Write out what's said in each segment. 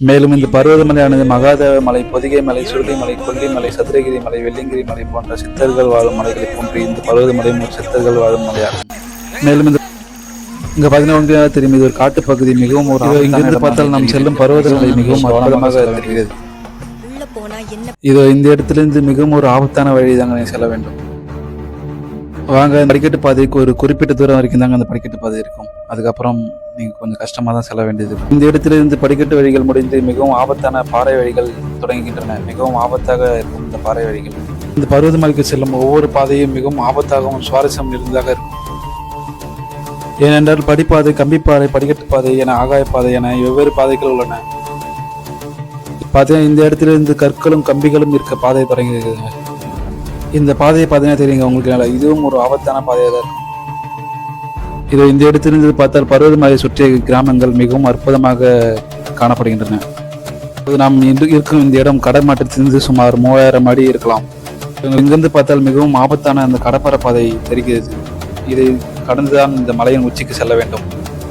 மேலும் இந்த பருவதமலையானது மகாதேவ மலை பொதிகை மலை சுருளிமலை கொல்லிமலை சதுரகிரி மலை வெள்ளிங்கிரி மலை போன்ற சித்தர்கள் வாழும் மலைகளை போன்று இந்த பருவதமலையும் ஒரு சித்தர்கள் வாழும் மலையாகும். மேலும் இந்த இங்க பதினொன்று தெரியும். இது ஒரு காட்டுப்பகுதி மிகவும் ஒரு இங்கிருந்து பார்த்தால் நாம் செல்லும் பருவதமலை மிகவும் அற்புதமாக தெரிகிறது. இதோ இந்த இடத்திலிருந்து மிகவும் ஒரு ஆபத்தான வழி தாங்க செல்ல வேண்டும். வாங்க படிக்கட்டு பாதைக்கு ஒரு குறிப்பிட்ட தூரம் வரைக்கும் தாங்க அந்த படிக்கட்டு பாதை இருக்கும். அதுக்கப்புறம் நீங்கள் கொஞ்சம் கஷ்டமாக தான் செல்ல வேண்டியது இந்த இடத்திலிருந்து படிக்கட்டு வழிகள் முடிந்து மிகவும் ஆபத்தான பாறை வழிகள் தொடங்குகின்றன. மிகவும் ஆபத்தாக இருக்கும் இந்த பாறை வழிகள். இந்த பருவதமலைக்கு செல்லும் ஒவ்வொரு பாதையும் மிகவும் ஆபத்தாகவும் சுவாரஸ்யம் இருந்ததாக இருக்கும். ஏனென்றால் படிப்பாதை கம்பிப்பாதை படிக்கட்டு பாதை என ஆகாய பாதை என வெவ்வேறு பாதைகள் உள்ளன. பார்த்தீங்கன்னா இந்த இடத்துல இருந்து கற்களும் கம்பிகளும் இருக்க பாதை தொடங்கியிருக்கிறது இந்த பாதையை பார்த்தீங்கன்னா தெரியுங்க உங்களுக்கு நல்லா. இதுவும் ஒரு ஆபத்தான பாதையாக தான் இருக்கும். இதை இந்த இடத்திலிருந்து பார்த்தால் பருவதமலை சுற்றிய கிராமங்கள் மிகவும் அற்புதமாக காணப்படுகின்றன. இது நாம் இன்று இருக்கும் இந்த இடம் கடற்மாட்டத்திலிருந்து சுமார் மூவாயிரம் அடி இருக்கலாம். இங்கிருந்து பார்த்தால் மிகவும் ஆபத்தான அந்த கடப்பாறை பாதை தெரிகிறது. இதை கடந்துதான் இந்த மலையின் உச்சிக்கு செல்ல வேண்டும்.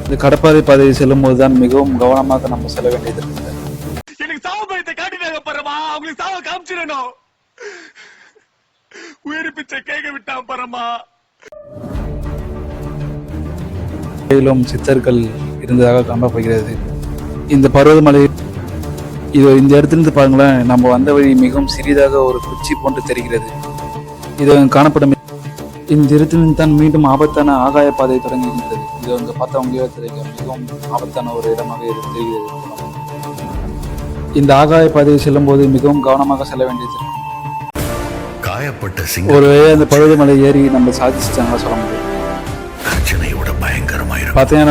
இந்த கடப்பாறை பாதையை செல்லும் போதுதான் மிகவும் கவனமாக நம்ம செல்ல வேண்டியது இருக்குது எனக்கு சாவு பயத்தை காட்டினாங்க அவங்களுக்கு காமிச்சிடணும். உயிர் பிச்சை கேட்க விட்டான் பரமா. மேலும் சித்தர்கள் இருந்ததாக காணப்படுகிறது. இந்த பருவதமலை இது இந்த இடத்திலிருந்து பாருங்களேன் நம்ம வந்த வழி மிகவும் சிறிதாக ஒரு குச்சி போன்று தெரிகிறது. இது காணப்படும். இந்த இடத்திலிருந்து தான் மீண்டும் ஆபத்தான ஆகாய பாதை தொடங்குகின்றது. இது வந்து பார்த்தவங்களே தெரியும் மிகவும் ஆபத்தான ஒரு இடமாக தெரிகிறது. இந்த ஆகாய பாதையை செல்லும் போது மிகவும் கவனமாக செல்ல வேண்டியது காயப்பட்ட சிங்கம். ஒருவேளை அந்த பருவதமலை ஏறி நம்ம சாதிச்சிட்டாங்க சொல்ல முடியும். கர்ஜனையோட பயங்கரமாயிருக்கும் பார்த்தீங்கன்னா